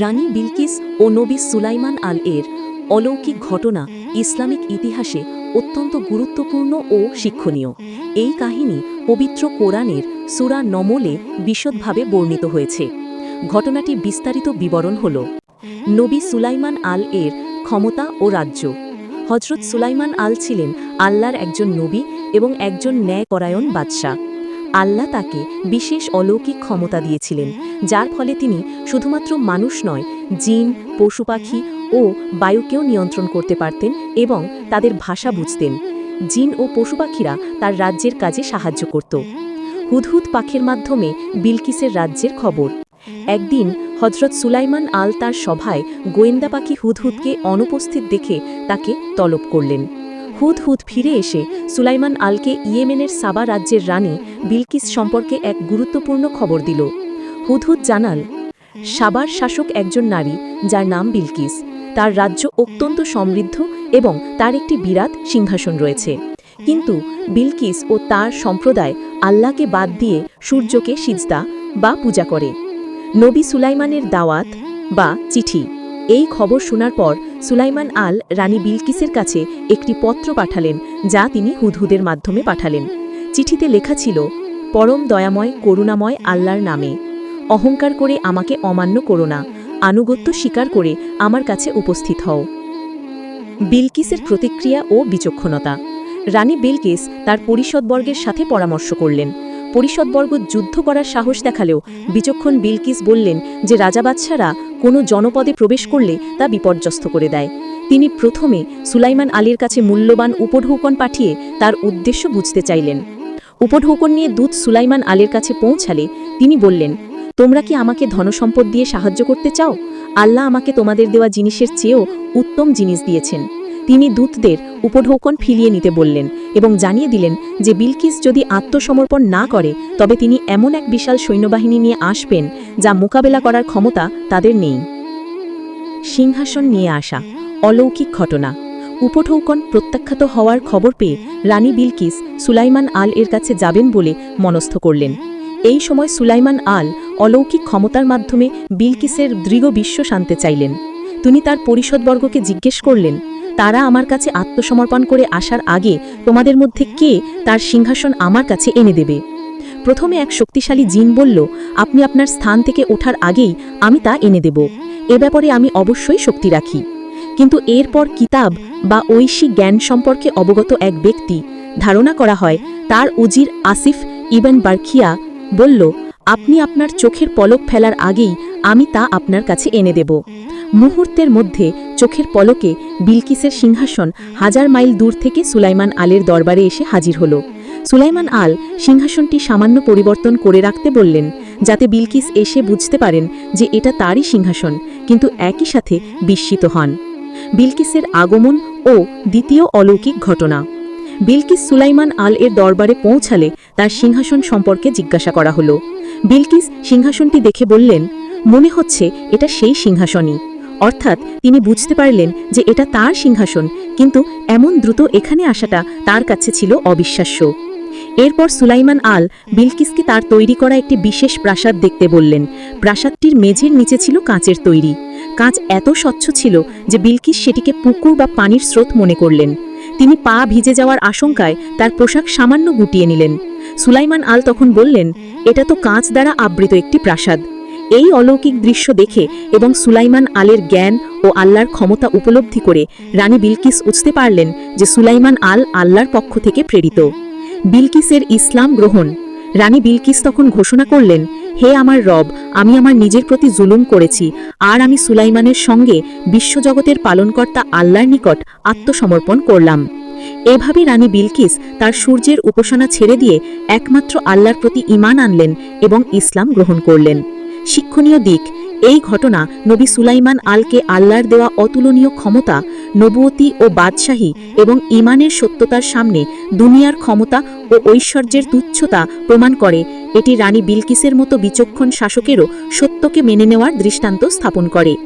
রানী বিলকিস ও নবী সুলাইমান আল এর অলৌকিক ঘটনা ইসলামিক ইতিহাসে অত্যন্ত গুরুত্বপূর্ণ ও শিক্ষণীয়। এই কাহিনী পবিত্র কোরআনের সুরা নমলে বিশদভাবে বর্ণিত হয়েছে। ঘটনাটি বিস্তারিত বিবরণ হল, নবী সুলাইমান আল এর ক্ষমতা ও রাজ্য। হজরত সুলাইমান আল ছিলেন আল্লাহর একজন নবী এবং একজন ন্যায়পরায়ণ বাদশাহ। আল্লাহ তাকে বিশেষ অলৌকিক ক্ষমতা দিয়েছিলেন, যার ফলে তিনি শুধুমাত্র মানুষ নয়, জিন, পশু পাখি ও বায়ুকেও নিয়ন্ত্রণ করতে পারতেন এবং তাদের ভাষা বুঝতেন। জিন ও পশু পাখিরা তার রাজ্যের কাজে সাহায্য করত। হুদহুদ পাখির মাধ্যমে বিলকিসের রাজ্যের খবর। একদিন হজরত সুলাইমান আল তার সভায় গোয়েন্দা পাখি হুদহুদকে অনুপস্থিত দেখে তাকে তলব করলেন। হুদ হুদ ফিরে এসে সুলাইমান আলকে ইয়েমেনের সাবা রাজ্যের রানী বিলকিস সম্পর্কে এক গুরুত্বপূর্ণ খবর দিল। হুদহুদ জানাল, সাবার শাসক একজন নারী যার নাম বিলকিস। তার রাজ্য অত্যন্ত সমৃদ্ধ এবং তার একটি বিরাট সিংহাসন রয়েছে। কিন্তু বিলকিস ও তার সম্প্রদায় আল্লাহকে বাদ দিয়ে সূর্যকে সিজদা বা পূজা করে। নবী সুলাইমানের দাওয়াত বা চিঠি এই খবর শোনার পর সুলাইমান আল রানী বিলকিসের কাছে একটি পত্র পাঠালেন, যা তিনি হুদহুদের মাধ্যমে পাঠালেন। চিঠিতে লেখা ছিল, পরম দয়াময়, করুণাময় আল্লাহর নামে। অহংকার করে আমাকে অমান্য করো না, আনুগত্য স্বীকার করে আমার কাছে উপস্থিত হও। বিলকিসের প্রতিক্রিয়া ও বিচক্ষণতা। রানী বিলকিস তার পরিষদবর্গের সাথে পরামর্শ করলেন। পরিষদবর্গ যুদ্ধ করার সাহস দেখালেও বিচক্ষণ বিলকিস বললেন যে রাজা বাদশারা কোনো জনপদে প্রবেশ করলে তা বিপর্যস্ত করে দেয়। তিনি প্রথমে সুলাইমান আলীর কাছে মূল্যবান উপঢৌকন পাঠিয়ে তার উদ্দেশ্য বুঝতে চাইলেন। উপঢৌকন নিয়ে দূত সুলাইমান আলীর কাছে পৌঁছালে তিনি বললেন, তোমরা কি আমাকে ধনসম্পদ দিয়ে সাহায্য করতে চাও? আল্লাহ আমাকে তোমাদের দেওয়া জিনিসের চেয়েও উত্তম জিনিস দিয়েছেন। তিনি দূতদের উপঢৌকন ফিরিয়ে নিতে বললেন এবং জানিয়ে দিলেন যে বিলকিস যদি আত্মসমর্পণ না করে, তবে তিনি এমন এক বিশাল সৈন্যবাহিনী নিয়ে আসবেন যা মোকাবেলা করার ক্ষমতা তাদের নেই। সিংহাসন নিয়ে আসা, অলৌকিক ঘটনা। উপঢৌকন প্রত্যাখ্যাত হওয়ার খবর পেয়ে রানী বিলকিস সুলাইমান আল এর কাছে যাবেন বলে মনস্থ করলেন। এই সময় সুলাইমান আল অলৌকিক ক্ষমতার মাধ্যমে বিলকিসের দৃঢ় বিশ্ব শানতে চাইলেন। তিনি তার পরিষদবর্গকে জিজ্ঞেস করলেন তারা আমার কাছে আত্মসমর্পণ করে আসার আগে তোমাদের মধ্যে কে তার সিংহাসন আমার কাছে এনে দেবে? প্রথমে এক শক্তিশালী জিন বলল, আপনি আপনার স্থান থেকে ওঠার আগেই আমি তা এনে দেব। এ ব্যাপারে আমি অবশ্যই শক্তি রাখি। কিন্তু এরপর কিতাব বা ঐশী জ্ঞান সম্পর্কে অবগত এক ব্যক্তি ধারণা করা হয়, তার উজির আসিফ ইবেন বারখিয়া বলল, আপনি আপনার চোখের পলক ফেলার আগেই আমি তা আপনার কাছে এনে দেব। মুহূর্তের মধ্যে চোখের পলকে বিলকিসের সিংহাসন হাজার মাইল দূর থেকে সুলাইমান আলের দরবারে এসে হাজির হল। সুলাইমান আল সিংহাসনটি সামান্য পরিবর্তন করে রাখতে বললেন, যাতে বিলকিস এসে বুঝতে পারেন যে এটা তারই সিংহাসন, কিন্তু একই সাথে বিস্মিত হন। বিলকিসের আগমন ও দ্বিতীয় অলৌকিক ঘটনা। বিলকিস সুলাইমান আল এর দরবারে পৌঁছালে তার সিংহাসন সম্পর্কে জিজ্ঞাসা করা হলো। বিলকিস সিংহাসনটি দেখে বললেন, মনে হচ্ছে এটা সেই সিংহাসনই। অর্থাৎ তিনি বুঝতে পারলেন যে এটা তার সিংহাসন, কিন্তু এমন দ্রুত এখানে আসাটা তার কাছে ছিল অবিশ্বাস্য। এরপর সুলাইমান আল বিলকিসকে তার তৈরি করা একটি বিশেষ প্রাসাদ দেখতে বললেন। প্রাসাদটির মেঝের নিচে ছিল কাঁচের তৈরি। কাঁচ এত স্বচ্ছ ছিল যে বিলকিস সেটিকে পুকুর বা পানির স্রোত মনে করলেন। তিনি পা ভিজে যাওয়ার আশঙ্কায় তার পোশাক সামান্য গুটিয়ে নিলেন। সুলাইমান আল তখন বললেন, এটা তো কাঁচ দ্বারা আবৃত একটি প্রাসাদ। এই অলৌকিক দৃশ্য দেখে এবং সুলাইমান আলের জ্ঞান ও আল্লাহর ক্ষমতা উপলব্ধি করে রানী বিলকিস বুঝতে পারলেন যে সুলাইমান আল আল্লাহর পক্ষ থেকে প্রেরিত। বিলকিসের ইসলাম গ্রহণ। রানী বিলকিস তখন ঘোষণা করলেন, হে আমার রব, আমি আমার নিজের প্রতি জুলুম করেছি, আর আমি সুলাইমানের সঙ্গে বিশ্বজগতের পালনকর্তা আল্লাহর নিকট আত্মসমর্পণ করলাম। এভাবে রানী বিলকিস তার সূর্যের উপাসনা ছেড়ে দিয়ে একমাত্র আল্লাহর প্রতি ইমান আনলেন এবং ইসলাম গ্রহণ করলেন। শিক্ষণীয় দিক, এই ঘটনা নবী সুলাইমান আলকে আল্লাহর দেওয়া অতুলনীয় ক্ষমতা, নবুয়তি ও বাদশাহী এবং ইমানের সত্যতার সামনে দুনিয়ার ক্ষমতা ও ঐশ্বর্যের তুচ্ছতা প্রমাণ করে। এটি রানী বিলকিসের মতো বিচক্ষণ শাসকেরও সত্যকে মেনে নেওয়ার দৃষ্টান্ত স্থাপন করে।